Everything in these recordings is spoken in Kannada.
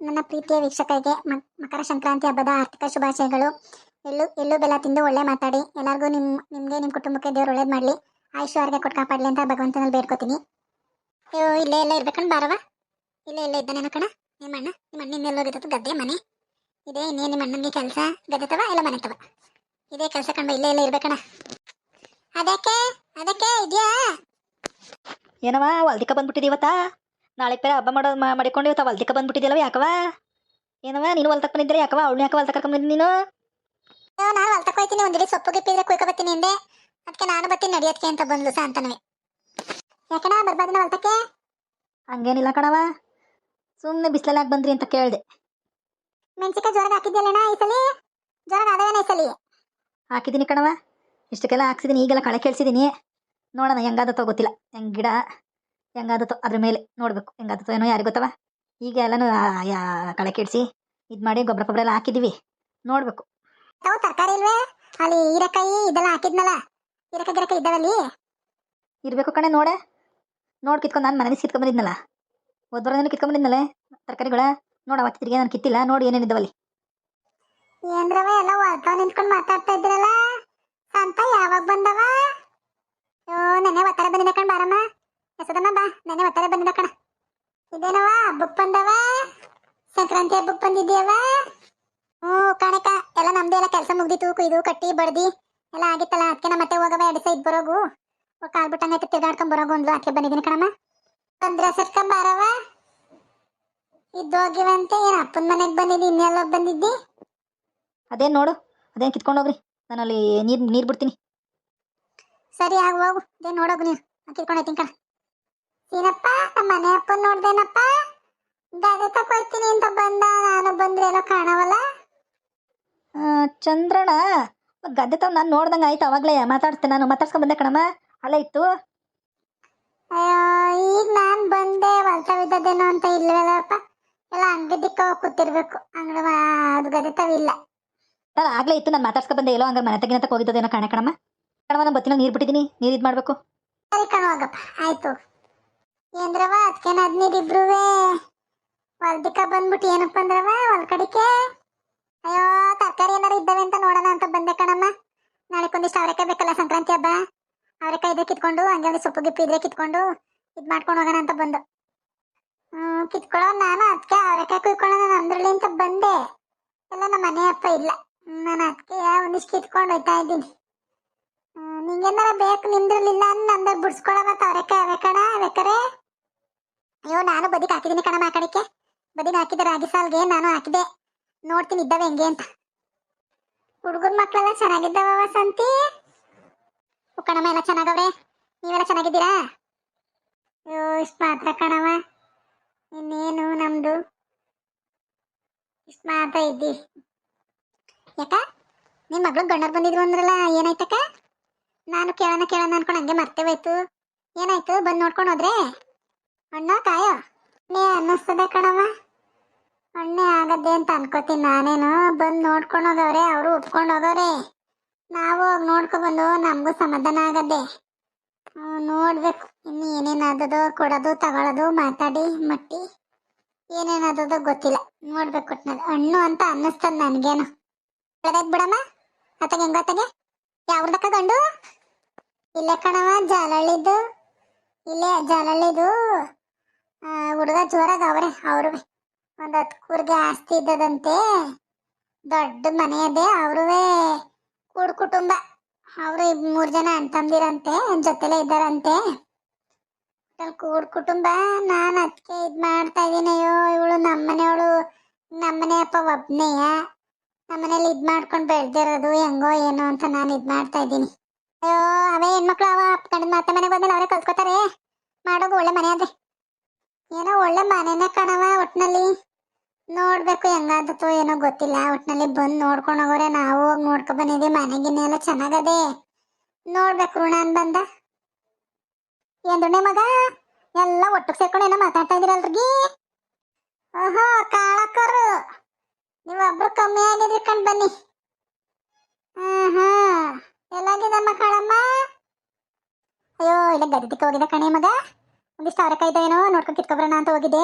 ನನ್ನ ಪ್ರೀತಿಯ ವೀಕ್ಷಕರಿಗೆ ಮಕರ ಸಂಕ್ರಾಂತಿ ಹಬ್ಬದ ಆರ್ಥಿಕ ಶುಭಾಶಯಗಳು. ಎಳ್ಳು ಎಳ್ಳು ಬೆಲ್ಲ ತಿಂದು ಒಳ್ಳೆ ಮಾತಾಡಿ. ಎಲ್ಲರಿಗೂ ನಿಮ್ಮ ನಿಮಗೆ ನಿಮ್ಮ ಕುಟುಂಬಕ್ಕೆ ದೇವ್ರು ಒಳ್ಳೇದು ಮಾಡಲಿ. ಆಯುಷ್ಯವಾರ್ಗೆ ಕೊಟ್ಟು ಕಾಪಾಡಲಿ ಅಂತ ಭಗವಂತನಲ್ಲಿ ಬೇಡ್ಕೋತೀನಿ. ಅಯ್ಯೋ, ಇಲ್ಲೇ ಎಲ್ಲ ಇರ್ಬೇಕಣ್ಣ ಬಾರವ ಇಲ್ಲೇ ಇಲ್ಲೇ ಇದ್ದಾನೇನೋ ಕಣ. ನಿಮ್ಮ ಅಣ್ಣ ನಿಮ್ಮ ಅಣ್ಣ ಇನ್ನೆಲ್ಲ ಹೋಗಿದ್ದು ಗದ್ದೆ ಮನೆ. ಇದೇ, ಇನ್ನೇ ನಿಮ್ಮ ಅಣ್ಣನಿಗೆ ಕೆಲಸ. ಗದ್ದೆ ತವ, ಇಲ್ಲ ಮನೆ ತವ? ಇದೇ ಕೆಲಸ ಕಂಡು ಇಲ್ಲೇ ಎಲ್ಲ ಇರ್ಬೇಕಣ್ಣ. ಅದಕ್ಕೆ ಅದಕ್ಕೆ ಇದೆಯಾ? ಏನವ ಹೊಲ್ದಿಕ್ಕ ಬಂದ್ಬಿಟ್ಟಿದಿ ಇವತ್ತ? ನಾಳೆ ಪೇರೆ ಹಬ್ಬ ಮಾಡೋದು ಮಾಡಿಕೊಂಡು ಇವತ್ತು ಹೊಲ್ದಕ್ಕೆ ಬಂದ್ಬಿಟ್ಟಿದ್ಯಲ್ಲವ ಯಾಕವ ಏನವ ನೀನು ಹೊಲ್ತಕ್ ಬಂದಿದ್ರೆ ಯಾಕವ ಅವಳು ಯಾಕೆ ಹೊಲ್ತಕ್ ಕರ್ಕೊಂಡ್ ನೀನು? ನಾನು ಹೊಲ್ ಹೋಯ್ತೀನಿ ಒಂದಿಡಿ ಸೊಪ್ಪು ಗಿಪ್ಪಿದ್ರೆ ಕುಯ್ಕೊ ಬರ್ತೀನಿ ಹಿಂದೆ ಅದಕ್ಕೆ ನಾನು ಬರ್ತೀನಿ ನಡಿಯೋದಕ್ಕೆ ಅಂತ ಬಂದ್ಲು ಸಹ ಅಂತನವೆ ಯಾಕಣ ಬರ್ಬಾದಿನ ಹೊಲ್ತಕ್ಕೆ ಹಂಗೇನಿಲ್ಲ ಕಣವ ಸುಮ್ಮನೆ ಬಿಸಿಲಲ್ಲಿ ಬಂದ್ರಿ ಅಂತ ಕೇಳಿದೆ. ಮೆಣಸಿಕಾಯಿ ಜ್ವರ ಹಾಕಿದ್ಯಲ್ಲಣ್ಣ ಈ ಸಲ? ಜ್ವರ ಆದಾಯನ ಈ ಸಲ? ಹಾಕಿದ್ದೀನಿ ಕಣವ ಇಷ್ಟಕ್ಕೆಲ್ಲ ಹಾಕ್ಸಿದ್ದೀನಿ ಈಗೆಲ್ಲ ಕಳೆ ಕೇಳಿಸಿದ್ದೀನಿ ನೋಡೋಣ ಹೆಂಗಾದ ಗೊತ್ತಿಲ್ಲ. ಹೆಂಗ್ ಗಿಡ? ಹೆಂಗಾದತ್ತೋ ಅದ್ರ ಮೇಲೆ ನೋಡ್ಬೇಕು ಹೆಂಗಾದತ್ತೋ ಏನೋ ಯಾರಿಗೆ ಗೊತ್ತವ? ಈಗ ಎಲ್ಲನೂ ಕಳೆ ಕೆಡಿಸಿ ಇದು ಮಾಡಿ ಗೊಬ್ಬರ ಗೊಬ್ಬರ ಎಲ್ಲ ಹಾಕಿದೀವಿ. ನೋಡ್ಬೇಕು. ತರಕಾರಿ ಇಲ್ವೇ? ಅಲ್ಲಿ ಹೀರೆಕಾಯಿ ಇದೆಲ್ಲ ಹಾಕಿದ್ನಲ್ಲ? ಹೀರೆಕಾಯಿ ಗಿರಕಾಯಿ ಇದ್ದಾವಲ್ಲಿ ಇರಬೇಕು ಕಣೆ ನೋಡೆ. ನೋಡಿ ಕಿತ್ಕೊಂಡು ನಾನು ಮನೆಗೆ ಕಿತ್ಕೊಂಡ್ ಬಂದಿದ್ನಲ್ಲ ಓದ್ಬರೋದನ್ನು ಕಿತ್ಕೊಂಡ್ ಬಂದಿದ್ನಲ್ಲ ತರಕಾರಿಗಳ? ನೋಡ ಅವತ್ತು ತಿರ್ಗಿ ನಾನು ಕಿತ್ತಿಲ್ಲ ನೋಡಿ ಏನೇನಿದ್ದಾವಲ್ಲಿ ಏನ್ರವ ಎಲ್ಲ ಹೊಲ್ತಾವ್ ನಿಂತ್ಕೊಂಡು ಮಾತಾಡ್ತಾ ಇದ್ರಲ್ಲ? ಅಂತ ಯಾವಾಗ ಬಂದವ? ಅಯ್ಯೋ ನೆನೆ ಒತ್ತಾರೆ ಬಂದಿದ್ದ ಕಣ್ ಬಾರಮ್ಮ. ಎಸದಮ್ಮ ಬಾ. ನೆನೆ ಒತ್ತಾರೆ ಕಣ. ಇದೇನವ ಬುಕ್ ಬಂದವ? ಸಂಕ್ರಾಂತಿ ಹಬ್ಬಕ್ ಬಂದಿದ್ದೀಯವ ಹ್ಞೂ ಕಣಕ ಎಲ್ಲ ನಮ್ದು ಎಲ್ಲ ಕೆಲಸ ಮುಗ್ದಿತ್ತು ಕುಯ್ದು ಕಟ್ಟಿ ಬಡ್ದಿ ಎಲ್ಲ ಆಗಿತ್ತಲ್ಲ ಅದಕ್ಕೆ ನಮ್ಮ ಮತ್ತೆ ಹೋಗವ ಎರಡು ಸೈಡ್ ಬರೋಗು. ಕಾಲ್ ಬಿಟ್ಟಂಗೈತೆ ತಿರ್ಗಾಡ್ಕೊಂಡ್ ಬರೋಗು ಅಂದ್ಲು ಅದಕ್ಕೆ ಬಂದಿದ್ದೀನಿ ಕಣಮ್ಮ. ಬಂದ್ರೆ ಸರ್ಕೊಂಡ್ ಬಾರವ ಇದ್ದೋಗಿವಂತೆ ಏನ ಅಪ್ಪನ ಮನೆಗೆ ಬಂದಿದ್ದಿ ಇನ್ನೆಲ್ಲ ಬಂದಿದ್ದಿ? ಅದೇನು ನೋಡು ಅದೇನು ಕಿತ್ಕೊಂಡು ಹೋಗ್ರಿ. ನಾನು ಅಲ್ಲಿ ನೀರ್ ನೀರು ಬಿಡ್ತೀನಿ. ಸರಿ ಆಗ ಹೋಗು. ಇದೇ ನೋಡೋಗು ನೀನು ಕಿತ್ಕೊಂಡು ಹೋಯ್ತೀನಿ ಕಣ. ಏನಪ್ಪ? ನಮ್ಮ ಮನೆ ಅಪ್ಪ ನೋಡ್ದೇನಪ್ಪ? ಗದೆ ತಕೊಳ್ತೀನಿ ಅಂತ ಬಂದ ನಾನು ಬಂದ್ರೆ ಏನೋ ಕಾಣವಲ್ಲ? ಆ, ಚಂದ್ರಣ್ಣ ಗದ್ದೆ ತಾವ್ ನಾನು ನೋಡ್ದಂಗ ಆಯ್ತು ಅವಾಗಲೇ ಮಾತಾಡ್ತೇನೆ ನಾನು ಮಾತಾಡ್ಸ್ಕೊಂಡ್ ಬಂದೆ ಕಣಮ್ಮ. ಅಲ್ಲೇ ಇತ್ತು? ಅಯ್ಯೋ ಈಗ ನಾನು ಬಂದೆ ಹೊಲ್ತಾವಿದ್ದದೇನೋ ಅಂತ ಇಲ್ವಲ್ಲಪ್ಪ? ಎಲ್ಲ ಅಂಗಡಿಕ್ಕ ಹೋಗ್ ಕೂತಿರ್ಬೇಕು ಅಂಗಡಿ ಅದು ಗದೆ ತಾವಿಲ್ಲ ನಾನು ಆಗಲೇ ಇತ್ತು ನಾನು ಮಾತಾಡ್ಸ್ಕೊಂಡ್ ಬಂದೆ ಎಲ್ಲೋ ಹಂಗಾರೆ ಮನೆ ತೆಗಿನಂತ ಹೋಗಿದ್ದೇನೋ ಕಾಣ ಕಣಮ್ಮ. ಕಣಮ್ಮ ನಾನು ಬತ್ತಿನ ನೀರು ಬಿಟ್ಟಿದ್ದೀನಿ ನೀರು ಇದು ಮಾಡಬೇಕು. ಸರಿ ಕಣ ಹೋಗಪ್ಪ ಆಯ್ತು. ಏನ್ರವ ಅದಕ್ಕೇನು ಇಬ್ರುವೇ? ಹೊಲ್ದಿಕ್ಕ ಬಂದ್ಬಿಟ್ಟು ಏನಪ್ಪ ಅಂದ್ರವ ಹೊಲ್ ಕಡಿಕೆ? ಅಯ್ಯೋ, ತರಕಾರಿ ಏನಾರು ಇದ್ದಾವೆ ಅಂತ ನೋಡೋಣ ಅಂತ ಬಂದೆ ಕಣಮ್ಮ. ನಾಳೆ ಒಂದಿಷ್ಟು ಅವರೆಕಾಯಿ ಬೇಕಲ್ಲ ಸಂಕ್ರಾಂತಿ ಹಬ್ಬ? ಅವರೆಕಾಯಿ ಇದ್ರೆ ಕಿತ್ಕೊಂಡು, ಹಂಗೆ ಒಂದು ಸೊಪ್ಪು ಗಿಪ್ಪು ಇದ್ರೆ ಕಿತ್ಕೊಂಡು, ಇದು ಮಾಡ್ಕೊಂಡು ಹೋಗೋಣ ಅಂತ ಬಂದು. ಹ್ಮ್ ಕಿತ್ಕೊಳ್ಳೋ ನಾನು ಅದಕ್ಕೆ ಅವರೆಕಾಯಿ ಕುಯ್ಕೊಳ್ಳೋಣ ಅಂದ್ರಲ್ಲಿ ಅಂತ ಬಂದೆ. ಎಲ್ಲ ನಮ್ಮ ಮನೆ ಅಪ್ಪ ಇಲ್ಲ. ನಾನು ಅದಕ್ಕೆ ಒಂದಿಷ್ಟು ಕಿತ್ಕೊಂಡು ಹೋಯ್ತಾ ಇದ್ದೀನಿ. ನಿಂಗೇನಾರ ಬೇಕು ನಿಮ್ದ್ರಲ್ಲಿಲ್ಲ ನಂದ ಬಿಡ್ಸ್ಕೊಳವ ಅವರೆಕಾಯಿ ಅವೆ ಕಣ ಬೇಕಾರೆ ಅಯ್ಯೋ, ನಾನು ಬದಿಗೆ ಹಾಕಿದ್ದೀನಿ ಕಣ ಬದಿ ಬದಿಗೆ ಹಾಕಿದ್ದೆ ರಾಗಿ ಸಾಲ್ಗೆ ನಾನು ಹಾಕಿದೆ. ನೋಡ್ತೀನಿ ಇದ್ದಾವೆ ಹೆಂಗೆ ಅಂತ. ಹುಡುಗರ ಮಕ್ಕಳೆಲ್ಲ ಚೆನ್ನಾಗಿದ್ದಾವ ವಸಂತಿ? ಕಣಮ್ಮ, ಎಲ್ಲ ಚೆನ್ನಾಗವ್ರೆ? ನೀವೆಲ್ಲ ಚೆನ್ನಾಗಿದ್ದೀರಾ? ಅಯ್ಯೋ, ಇಷ್ಟು ಮಾತ್ರ ಕಣವ ಇನ್ನೇನು ನಮ್ದು? ಇಷ್ಟು ಮಾತ್ರ ಇದ್ದಿ ಯಾಕ? ನಿಮ್ಮ ಮಗಳು ಗಣ್ಣರ್ ಬಂದಿದ್ರು ಅಂದ್ರಲ್ಲ, ಏನಾಯ್ತಕ್ಕ? ನಾನು ಕೇಳೋಣ ಕೇಳೋಣ ಅನ್ಕೊಂಡು ಹಂಗೆ ಮರ್ತೇವಾಯ್ತು ಏನಾಯ್ತು? ಬಂದು ನೋಡ್ಕೊಂಡು ಹೋದ್ರೆ? ಅಣ್ಣ ಕಾಯೋ ನೀ ಅನ್ನಿಸ್ತದೆ ಕಣವ ಅಣ್ಣೆ ಆಗದ್ದೆ ಅಂತ ಅನ್ಕೋತೀನಿ ನಾನೇನು. ಬಂದು ನೋಡ್ಕೊಂಡು ಹೋಗವ್ರೆ ಅವರು ಒಪ್ಕೊಂಡು ಹೋಗವ್ರೆ ನಾವು ಹೋಗಿ ನೋಡ್ಕೊಬಂದು ನಮಗೂ ಸಮಾಧಾನ ಆಗದೆ ನೋಡ್ಬೇಕು. ಇನ್ನು ಏನೇನಾದದೋ ಕೊಡೋದು ತಗೊಳ್ಳೋದು ಮಾತಾಡಿ, ಮಟ್ಟಿ. ಏನೇನಾದದೋ ಗೊತ್ತಿಲ್ಲ. ನೋಡ್ಬೇಕು ಒಟ್ನಲ್ಲಿ. ಹಣ್ಣು ಅಂತ ಅನ್ನಿಸ್ತದ ನನಗೇನು. ಬೆಳೆದಾಗ ಬಿಡಮ್ಮ. ಅತ್ತಗೆ ಹೆಂಗತ್ತಗೆ ಯಾವ್ದಕ್ಕ ಗಂಡು? ಇಲ್ಲೇ ಕಣವ ಜಾಲಳ್ಳಿದ್ದು. ಇಲ್ಲೇ ಜಾಲಹಳ್ಳಿದು ಹುಡುಗ ಜೋರಾಗ ಅವ್ರೆ ಅವ್ರು ಒಂದು ಹತ್ತು ಕೂರ್ಗೆ ಆಸ್ತಿ ಇದ್ದದಂತೆ. ದೊಡ್ಡ ಮನೆ ಇದೆ ಅವ್ರವೇ ಕೂಡ್ ಕುಟುಂಬ. ಅವರು ಮೂರು ಜನ ಅಣ್ಣ ತಮ್ಮದಿರಂತೆ ಜೊತೆಲೇ ಇದ್ದಾರಂತೆ. ಕೂಡ್ ಕುಟುಂಬ. ನಾನು ಅದಕ್ಕೆ ಇದು ಮಾಡ್ತಾ ಇದ್ದೀನಿ ಅಯ್ಯೋ, ಇವಳು ನಮ್ಮನೆಯವಳು ನಮ್ಮನೆ ಅಪ್ಪ ಒಬ್ನೆಯ. ನಮ್ಮನೇಲಿ ಇದು ಮಾಡ್ಕೊಂಡು ಬೆಳ್ದಿರೋದು ಹೆಂಗೋ ಏನೋ ಅಂತ ನಾನು ಇದು ಮಾಡ್ತಾ ಇದ್ದೀನಿ ಅಯ್ಯೋ, ಅವೇ ಹೆಣ್ಮಕ್ಳು ಅವ. ಅಪ್ಕಂಡ್ ಮತ್ತೆ ಮನೆಗೆ ಬಂದ್ರೆ ಅವರೇ ಕಲ್ತ್ಕೋತಾರೆ ಮಾಡೋದು ಒಳ್ಳೆ ಮನೆ ಅದೇ. ಏನೋ ಒಳ್ಳೆ ಮನೆನೇ ಕಣವ ಒಟ್ನಲ್ಲಿ. ನೋಡ್ಬೇಕು ಹೆಂಗಾದತ್ತೋ ಏನೋ ಗೊತ್ತಿಲ್ಲ. ಒಟ್ನಲ್ಲಿ ಬಂದು ನೋಡ್ಕೊಂಡು ಹೋಗೋರೆ. ನಾವು ಹೋಗಿ ನೋಡ್ಕೊ ಬಂದಿದ್ದೀವಿ ಮನೆಗಿನ ಎಲ್ಲ ಚೆನ್ನಾಗದೆ. ನೋಡ್ಬೇಕು ಋಣಾನ್ ಬಂದ. ಏನ್ ದುಣ್ಣೆ ಮಗ? ಎಲ್ಲ ಒಟ್ಟಿಗೆ ಸೇರ್ಕೊಂಡು ಏನೋ ಮಾತಾಡ್ತಾ ಇದ್ರಲ್ರಿ ಓಹೋ ಕಾಳಕ್ಕರು ನೀವೊಬ್ರು ಕಮ್ಮಿ ಆಗಿದ್ರಿ ಕಂಡು ಬನ್ನಿ. ಹ್ಮ್ ಎಲ್ಲಾಗಿದಮ್ಮ ಕಾಳಮ್ಮ? ಅಯ್ಯೋ, ಇಲ್ಲ ಗದ್ದಕ್ಕೆ ಹೋಗಿದೆ ಕಣೆ ಮಗ. ಒಂದಿಷ್ಟು ಅವರೆಕಾಯಿ ಏನೋ ನೋಡ್ಕೊಂಡು ಕಿತ್ಕೊಬರೋಣ ಅಂತ ಹೋಗಿದ್ದೆ.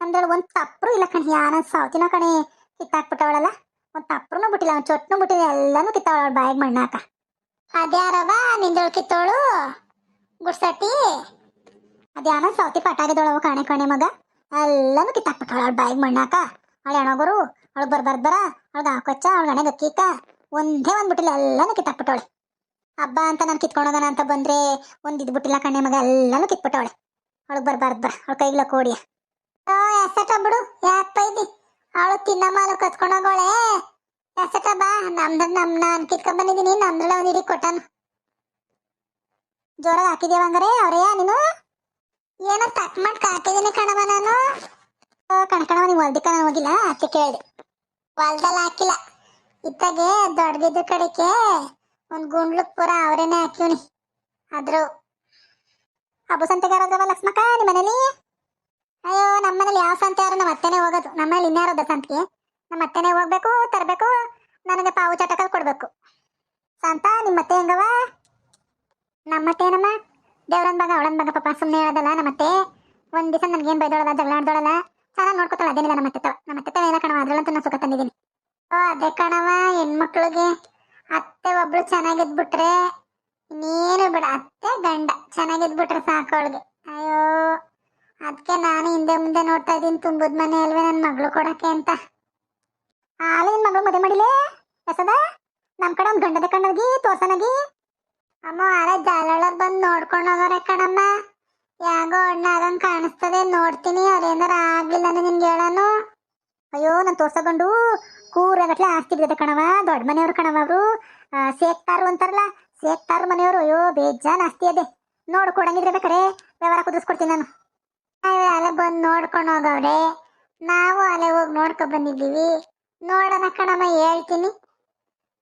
ನಮ್ದೇಳು ಒಂದು ತಪ್ಪರು ಇಲ್ಲ ಕಣಿ ಯಾನ ಸೌತಿನ ಕಣಿ. ಕಿತ್ತಾಕ್ಬಿಟ್ಟವಳಲ್ಲ. ಒಂದು ತಪ್ಪರು ಬಿಟ್ಟಿಲ್ಲ, ಒಂದು ಚೊಟ್ಟನು ಬಿಟ್ಟಿಲ್ಲ, ಎಲ್ಲಾನು ಅವಳು ಬಾಯಿಗೆ ಮಣ್ಣಾಕ. ಅದ್ಯಾರವ ನಿಂದಳು ಕಿತ್ತೋಳು? ಗುಡ್ಸಟ್ಟಿ? ಅದ್ಯಾನ ಸಾವತಿ ಪಟಾಗಿದೊಳವ ಕಣೆ ಕಣೆ ಮಗ. ಎಲ್ಲನೂ ಕಿತ್ತಾಕ್ಬಿಟ್ಟವಳ ಅವಳ ಬಾಯಿಗೆ ಮಣ್ಣಾಕ. ಅವಳು ಹೆಣಗೋರು ಅವಳು ಬರ್ ಬರ, ಅವಳಿಗೆ ಹಾಕೊಚ್ಚ, ಅವಳ ಗಣೆ ಗಕ್ಕೀಕ ಒಂದೇ ಒಂದು ಬಿಟ್ಟಿಲ್ಲ, ಎಲ್ಲನೂ ಕಿತ್ತಾಕ್ಬಿಟ್ಟವಳೆ. ಹಬ್ಬ ಅಂತ ನಾನು ಕಿತ್ಕೊಂಡೋಗೋಣ ಅಂತ ಬಂದ್ರೆ ಒಂದು ಇದು ಬಿಟ್ಟಿಲ್ಲ ಕಣ್ಣೆ ಮಗ, ಎಲ್ಲಾನು ಕಿತ್ಬಿಟ್ಟವಳೆ. ಅವಳಿಗೆ ಬರ್ಬಾರ್ದು ಬರ ಅವಳ ಕೈಗ್ಲ ಕೋಡಿಯ ಎಸಟ ಬಿಡು ಯಾಕೆ ಬೈದಿ ಅವಳು ತಿನ್ನ ಮಾಲು ಕತ್ಕೊಂಡೋಗೋಳೆ ಎಸಟ ಬಾ ನಮ್ದ ನಮ್ ನಾನ್ ಕಿತ್ಕೊಂಡ್ ಬಂದಿದ್ದೀನಿ ನಮ್ದ್ರಲ್ಲ ಒಂದು ಹಿಡಿ ಕೊಟ್ಟನು. ಜೋರಾಗಿ ಹಾಕಿದೇವ ಹಂಗಾರೆ ಅವ್ರೇ ನೀನು? ಏನೋ ತಕ್ ಮಾಡಿ ಕಾಕಿದೀನಿ ಕಣವ ನಾನು. ಓ, ಕಣ ಕಣವ ನೀವು ಹೊಲ್ದಿಕ್ಕ ನಾನು ಹೋಗಿಲ್ಲ ಅದಕ್ಕೆ ಕೇಳಿದೆ. ಹೊಲ್ದಲ್ಲಿ ಹಾಕಿಲ್ಲ. ಇತ್ತಾಗೆ ದೊಡ್ಡದಿದ್ದ ಕಡೆಗೆ ಒಂದ್ ಗುಂಡ್ಲಕ್ ಪೂರ ಅವರೇನೆ ಹಾಕಿವ್ನಿ. ಆದ್ರು ಹಬ್ಬ ಸಂತೆಗಾರದ್ರವ ಲಕ್ಷ್ಮಕ್ಕ ನಿಮ್ಮ ಮನೇಲಿ? ಅಯ್ಯೋ ನಮ್ಮ ಮನೇಲಿ ಯಾವ ಸಂತೆ ಯಾರು ನಮ್ಮ ಅತ್ತೆನೇ ಹೋಗೋದು. ನಮ್ಮ ಮನೇಲಿ ಇನ್ಯಾರೋದ ಸಂತೆಗೆ ನಮ್ಮ ಅತ್ತೆನೇ ಹೋಗ್ಬೇಕು, ತರಬೇಕು, ನನಗೆ ಪಾವು ಚಟಕಲ್ ಕೊಡ್ಬೇಕು. ಸಂತ ನಿಮ್ಮ ಅತ್ತೆ ಹೆಂಗವ? ನಮ್ಮ ಅತ್ತೆ ಏನಮ್ಮ? ದೇವ್ರನ್ ಬಂಗ ಅವಳನ್ ಬಂಗ ಪಾಪ ಸುಮ್ಮನೆ ಹೇಳೋದಲ್ಲ ನಮ್ಮ ಅತ್ತೆ. ಒಂದ್ ದಿವಸ ನನ್ಗೇನ್ ಬೈದೋಳಲ್ಲ, ಜಗಳ ಆಡ್ದೋಳಲ್ಲ. ಚೆನ್ನಾಗಿ ನೋಡ್ಕೊತಾಳ, ಅದೇನಿಲ್ಲ ನಮ್ಮ ಅತ್ತೆ ನಮ್ಮ ಅತ್ತೆ ಏನೋ ಕಣವ? ಅದ್ರಲ್ಲಂತೂ ನಾನು ಸುಖ ತಂದಿದ್ದೀನಿ. ಓ, ಅದೇ ಕಣವ, ಹೆಣ್ಮಕ್ಳಿಗೆ. ಅತ್ತೆ ಒಬ್ಳು ಚೆನ್ನಾಗಿದ್ಬಿಟ್ರೆ ಇನ್ನೇನು ಬಿಡ, ಅತ್ತೆ ಗಂಡ. ಚೆನ್ನಾಗಿದ್ಬಿಟ್ರೆ ಸಾಕು ಅವಳಿಗೆ. ಅಯ್ಯೋ ಅದಕ್ಕೆ ನಾನು ಹಿಂದೆ ಮುಂದೆ ನೋಡ್ತಾ ಇದ್ದೀನಿ, ತುಂಬುದ್ ಮನೆ ಅಲ್ವೇ ನನ್ನ ಮಗಳು ಕೊಡಕ್ಕೆ ಅಂತ. ಆಲಿನ ಮಗಳು ಮದುವೆ ಮಾಡಿಲೇ? ಎಸದ ನಮ್ಮ ಕಡೆ ಒಂದು ಗಂಡದ ಕಣ್ಣಗಿ, ತೋರ್ಸನಗಿ. ಅಮ್ಮ ಆರ ಜಾಲಳ ಬಂದು ನೋಡ್ಕೊಂಡು ಕಣಮ್ಮ. ಯಾಗೋ ಅಣ್ಣ ಆಗಂಗೆ ಕಾಣಿಸ್ತದೆ, ನೋಡ್ತೀನಿ ಅವ್ರೇನಾರ ಆಗ್ಲಿಲ್ಲ ಅಂದ್ರೆ ನಿನ್ಗೆ ಹೇಳೋನು. ಅಯ್ಯೋ, ನಾನು ತೋರ್ಸಗೊಂಡು ಕೂರಗಟ್ಲೆ ಆಸ್ತಿ ಬಿದ್ದದೆ ಕಣವ ದೊಡ್ಡ ಮನೆಯವ್ರು ಕಣವ ಅವರು. ಸೇಕ್ತಾರು ಅಂತಾರಲ್ಲ ಸೇಕ್ತಾರು ಮನೆಯವರು, ಅಯ್ಯೋ ಬೇಜಾನ್ ಆಸ್ತಿ ಅದೇ. ನೋಡ್ಕೊಡಂಗಿದ್ರೆ ಬೇಕಾರೆ ವ್ಯವಹಾರ ಕುದಿಸ್ಕೊಡ್ತೀನಿ ನಾನು. ಅಲ್ಲೇ ಅಲೆ ಬಂದು ನೋಡ್ಕೊಂಡು ಹೋಗವ್ರೆ. ನಾವು ಅಲೆ ಹೋಗಿ ನೋಡ್ಕೊ ಬಂದಿದ್ದೀವಿ. ನೋಡೋಣ ಕಣಮ್ಮ, ಹೇಳ್ತೀನಿ.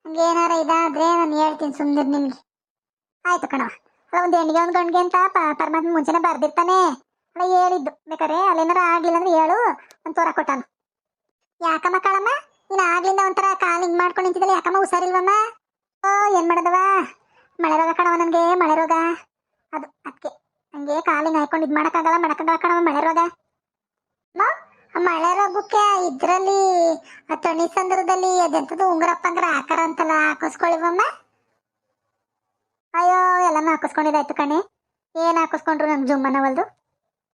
ಹಂಗೇನಾರ ಇದಾದ್ರೆ ನಾನು ಹೇಳ್ತೀನಿ ಸುಂದರ್ ನಿಮ್ಗೆ. ಆಯ್ತು ಕಣವ ಅಲ್ಲ, ಒಂದು ಹೆಣ್ಣಿಗೆ ಒಂದು ಗಂಡಿಗೆ ಅಂತ ಪರಮಾತ್ಮ ಮುಂಚೆನೆ ಬರ್ದಿರ್ತಾನೆ. ಅಲ್ಲ, ಹೇಳಿದ್ದು ಬೇಕಾರೆ. ಅಲ್ಲೇನಾರ ಆಗಿಲ್ಲ ಅಂದ್ರೆ ಹೇಳು. ಒಂದು ತೋರ ಕೊಟ್ಟಾನು ಯಾಕಮ್ಮ ಕಳಮ್ಮ ನೀನು ಆಗ್ಲಿಂದ ಒಂಥರ ಕಾಲಿಂಗ್ ಮಾಡ್ಕೊಂಡು ನಿಂತಿದ್ದಲ್ಲ, ಯಾಕಮ್ಮ ಹುಷಾರಿಲ್ವಮ್ಮ? ಓ, ಏನ್ ಮಾಡೋದವ? ಮಳೆ ರೋಗ ಕಣವ ನನಗೆ, ಮಳೆ ರೋಗ. ಅದು ಅದಕ್ಕೆ ಹಂಗೆ ಕಾಲಿಂಗ್ ಹಾಕೊಂಡು ಇದು ಮಾಡೋಕ್ಕಾಗಲ್ಲ, ಮಾಡಕ್ಕಾಗಲ್ಲ ಕಣವ ಮಳೆ ರೋಗ. ಮಳೆ ರೋಗಕ್ಕೆ ಇದ್ರಲ್ಲಿ ತಣಿ ಸಂದರ್ಭದಲ್ಲಿ ಅದೆಂಥದ್ದು ಉಂಗುರಪ್ಪ ಪಂಗ್ರ ಹಾಕಾರ ಅಂತಲ್ಲ ಹಾಕಿಸ್ಕೊಳ್ಳಿವಮ್ಮ ಅಯ್ಯೋ, ಎಲ್ಲನೂ ಹಾಕಿಸ್ಕೊಂಡಿದ್ದಾಯ್ತು ಕಣೆ. ಏನ್ ಹಾಕಿಸ್ಕೊಂಡ್ರು ನಮ್ ಜುಮ್ಮನವಲ್ದು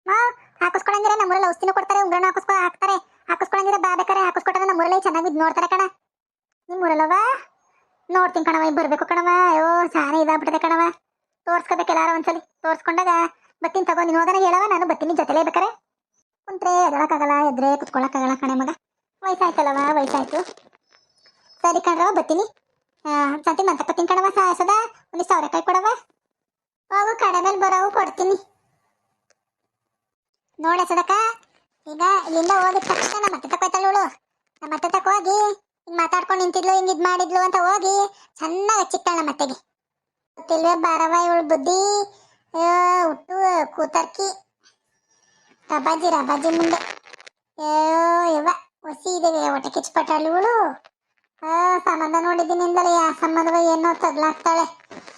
ಮಾ, ಹಾಕಿಸ್ಕೊಳಂಗಿರ ನಮ್ಮೂರಲ್ಲಿ ಔಷಧಿನೂ ಕೊಡ್ತಾರೆ, ಉಂಗ್ರನ ಹಾಕಿಸ್ಕೊ, ಹಾಕ್ತಾರೆ. ಹಾಕಿಸ್ಕೊಳಂಗಿರ ಬಾ ಬೇಕಾರೆ ಹಾಕಿಸ್ಕೊಟ್ರೆ ನಮ್ಮೂರಲ್ಲಿ ಚೆನ್ನಾಗಿ ನೋಡ್ತಾರೆ ಕಣ. ನಿಮ್ ಊರಲ್ಲವ ನೋಡ್ತೀನಿ ಕಣವ ಈಗ ಬರ್ಬೇಕು ಕಣವ ಅಯ್ಯೋ ಸಾನೆ ಇದಾಗ್ಬಿಟ್ಟಿದೆ ಕಣವ ತೋರ್ಸ್ಕೋಬೇಕು ಎಲ್ಲಾರ ಒಂದ್ಸಲಿ. ತೋರ್ಸ್ಕೊಂಡಾಗ ಬತ್ತೀನಿ ತಗೋ, ನೀನು ಹೋಗೋಣ ಹೇಳವ ನಾನು ಬತ್ತೀನಿ ಜೊತೆಲೇ ಬೇಕಾರೆ. ಕುಂತ್ರೆ ಎದಳಕ್ಕಾಗಲ್ಲ, ಎದ್ರೆ ಕುತ್ಕೊಳಕ್ಕಾಗಲ್ಲ ಕಣೆ ಮಗ. ವಯಸ್ಸಾಯ್ತಲ್ಲವ ವಯಸ್ಸಾಯ್ತು. ಸರಿ ಕಣ್ರವ ಬತ್ತೀನಿ. ಸಂತಿ ಮಂತ ಬತ್ತಿನ ಕಣವ ಸಾಯಸದ? ಒಂದು ಸಾವಿರ ರೂಪಾಯಿ ಕೊಡವ ಹೋಗು ಕಡೆ ಮೇಲೆ ಬರೋವು ಕೊಡ್ತೀನಿ. ನೋಡ ಸದಕ, ಈಗ ಇಲ್ಲಿಂದ ಹೋಗಿ ತಕ್ಷಣ ನಮ್ಮ ಅತ್ತೆ ತಕೋಯ್ತಾಳು ನಮ್ಮ ಅತ್ತೆ ತಕ ಹೋಗಿ ಹಿಂಗ್ ಮಾತಾಡ್ಕೊಂಡು ನಿಂತಿದ್ಲು, ಹಿಂಗ್ ಇದ್ ಮಾಡಿದ್ಲು ಅಂತ ಹೋಗಿ ಚೆನ್ನಾಗಿ ಚಿಕ್ಕಣ್ಣ ಮತ್ತೆಗೆ. ಗೊತ್ತಿಲ್ವೇ ಬಾರವ ಇವಳು ಬುದ್ಧಿ. ಹುಟ್ಟು, ಕೂತರ್ಕಿ. ರಬಾಜಿ ರಬಾಜಿ ಮುಂದೆ. ಯವ್ವ ಹೊಸಿ ಇದೆ ಹೊಟ್ಟೆ ಕಿಚ್ಪಟ್ಟಾಳು ಇವಳು. ಸಂಬಂಧ ನೋಡಿದ್ದೀನಿ ಇಂದಲೇ ಯಾವ ಸಂಬಂಧವ ಏನೋ ತಗ್ಲಾಕ್ತಾಳೆ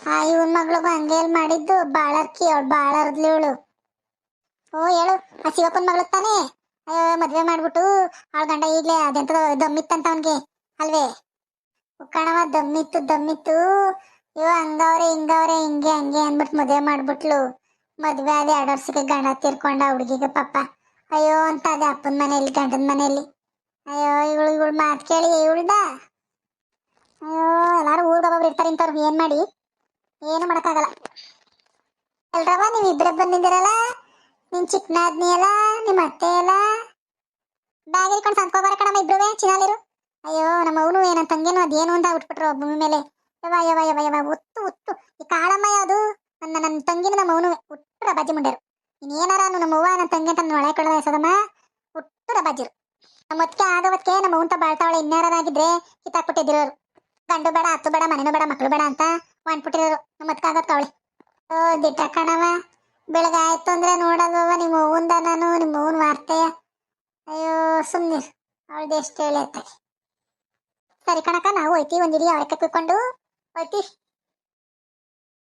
ಆ, ಇವನ್ ಮಗಳಿಗೂ ಹಂಗೆ ಮಾಡಿದ್ದು, ಬಾಳರ್ಕಿ ಅವಳು, ಬಾಳರ್ದ್ಲಿ ಇವಳು. ಓ, ಹೇಳು, ಆ ಶಿವಪ್ಪನ ಮಗಳು ತಾನೇ? ಅಯ್ಯೋ, ಮದ್ವೆ ಮಾಡ್ಬಿಟ್ಟು ಅವಳ ಗಂಡ ಈಗ್ಲೇ ಅದೆಂತ ದಮ್ಮಿತ್ತಂತ ಅವನ್ಗೆ. ಅಲ್ವೇ? ಕಣವ ದಮ್ಮಿತ್ತು ದಮ್ಮಿತ್ತು. ಇವ ಹಂಗವ್ರೆ ಹಿಂಗವ್ರೆ ಹಿಂಗೆ, ಹಂಗೆ ಅಂದ್ಬಿಟ್ಟು ಮದ್ವೆ ಮಾಡ್ಬಿಟ್ಲು. ಮದ್ವೆ ಆದ ಎರಡು ವರ್ಷಕ್ಕೆ ಗಂಡ ತೀರ್ಕೊಂಡ ಹುಡುಗಿಗೆ ಪಾಪ. ಅಯ್ಯೋ, ಅಂತ ಅದೇ ಅಪ್ಪನ ಮನೆಯಲ್ಲಿ ಗಂಡನ ಮನೆಯಲ್ಲಿ ಅಯ್ಯೋ, ಇವಳು ಇವಳು ಮಾತು ಕೇಳಿ ಇವಳ್ದ? ಅಯ್ಯೋ, ಎಲ್ಲಾರು ಊರ್ ಒಬ್ಬೊಬ್ರು ಇರ್ತಾರೆ ಇಂಥವ್ರು, ಏನ್ ಮಾಡಿ? ಏನು ಮಾಡಕ್ಕಾಗಲ್ಲ. ಎಲ್ರವ ನೀವ್ ಇಬ್ರೆ ಬಂದಿದ್ದೀರಲ್ಲ? ನಿನ್ ಚಿಕ್ಕನಾದ್ನಿ ಅಲ್ಲ ನಿಮ್ಮ ಅತ್ತೆ ಅಲ್ಲ? ಬ್ಯಾಗ್ ಹಿಡ್ಕೊಂಡು ಸಂತ್ಕೋಬಾರ ಕಣಮ್ಮ ಇಬ್ರುವೆ, ಚಿನಾಲಿರು. ಅಯ್ಯೋ, ನಮ್ಮ ಅವನು ಏನಂತ ತಂಗೇನು ಅದೇನು ಅಂತ ಬಿಟ್ಬಿಟ್ರು ಭೂಮಿ ಮೇಲೆ. ಯವ ಯವ ಯವ ಯವ ಒತ್ತು ಒತ್ತು. ಈ ಕಾಳಮ್ಮ ಯಾವುದು ನನ್ನ ನನ್ನ ತಂಗಿನ ನಮ್ಮ ಅವನು ಬಾಜಿ ಮುಂಡ್ಯರು ಇನ್ನೇನಾರ ನಮ್ಮ ಅವ್ವ, ನನ್ನ ತಂಗಿ ಅಂತ ಒಳಗೆ ಕಳೆದ ಸದಮ್ಮ ಹುಟ್ಟು ರಬಾಜಿರು. ನಮ್ಮ ಹೊತ್ತಿಗೆ ಆಗವತ್ಕೆ ನಮ್ಮ ಅವಂತ ಬಾಳ್ತಾವಳೆ ಇನ್ಯಾರಾಗಿದ್ರೆ ಕಿತ್ತಾಕ್ಬಿಟ್ಟಿದ್ರು ಗಂಡು ಬೇಡ ಹತ್ತು ಬೇಡ, ಮನೇನು ಬೇಡ, ಮಕ್ಕಳು ಬೇಡ ಅಂತ ಮಾಡ್ಬಿಟ್ಟಿರೋರು. ನಮ್ಮ ಹೊತ್ತಿಗೆ ಆಗತ್ತ ಅವಳೆ ಓ, ದಿಟ್ಟ ಕಣವ ಬೆಳಗಾಯ್ತು ಅಂದ್ರೆ ನೋಡಲ್ವ ನಿಮ್ಮ ಅವ್ವಂದ ನಾನು ನಿಮ್ಮ ಅವ್ವನ ವಾರ್ತೆಯ. ಅಯ್ಯೋ ಸುಮ್ಮನೆ ಅವಳ್ದು ಎಷ್ಟು ಹೇಳೈತೆ ಸರಿ ಕಣಕ ನಾವು ಹೋಯ್ತಿ ಒಂದಿಡಿ ಅವಕ್ಕೆ ಕುಯ್ಕೊಂಡು. ಹೋಯ್ತಿ